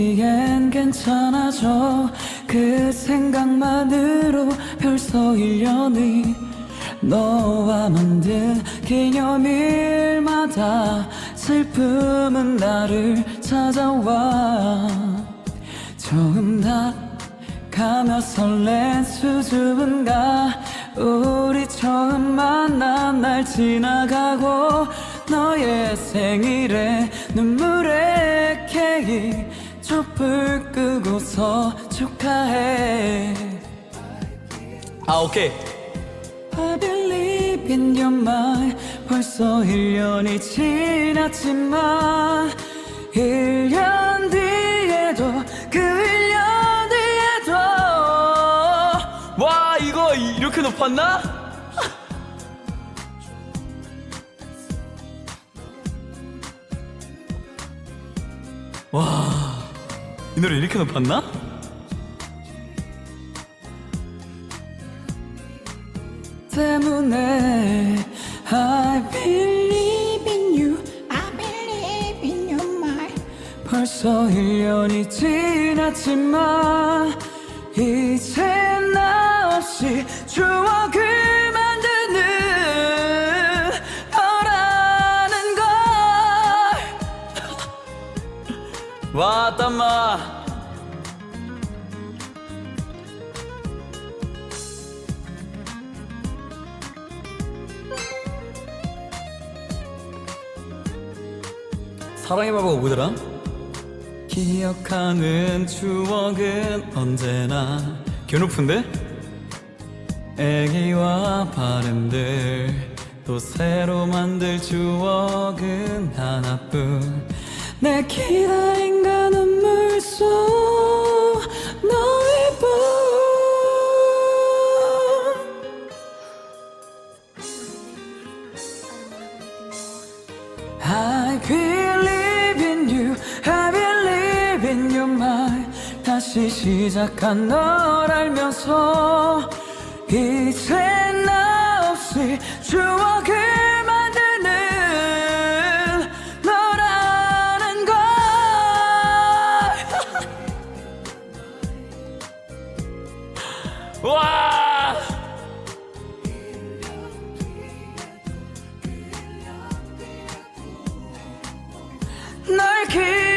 이엔 괜찮아져. 그 생각만으로 벌써 1년이 너와 만든 기념일마다 슬픔은 나를 찾아와. 처음 다 가며 설렌 수줍은가? 우리 처음 만난 날 지나가고 너의 생일에 눈물의 케이크 촛불 끄고서 축하해. 아 오케이. I believe in your mind. 벌써 1년이 지났지만 1년 뒤에도 그 1년 뒤에도 와 이거 이렇게 높았나? 와, 이 노래 이렇게 높았나? 때문에 I believe in you I believe in your mind. 벌써 1년이 지났지만 이제 나 없이 추억 와 땀마 사랑의 마법가 뭐더라? 기억하는 추억은 언제나 개 높은데? 애기와 바람들 또 새로 만들 추억은 하나뿐 내 기다림과 눈물 속 너의 분 I believe in you I believe in your mind 다시 시작한 널 알면서 이제 나 없이 추억을 와! 널 그.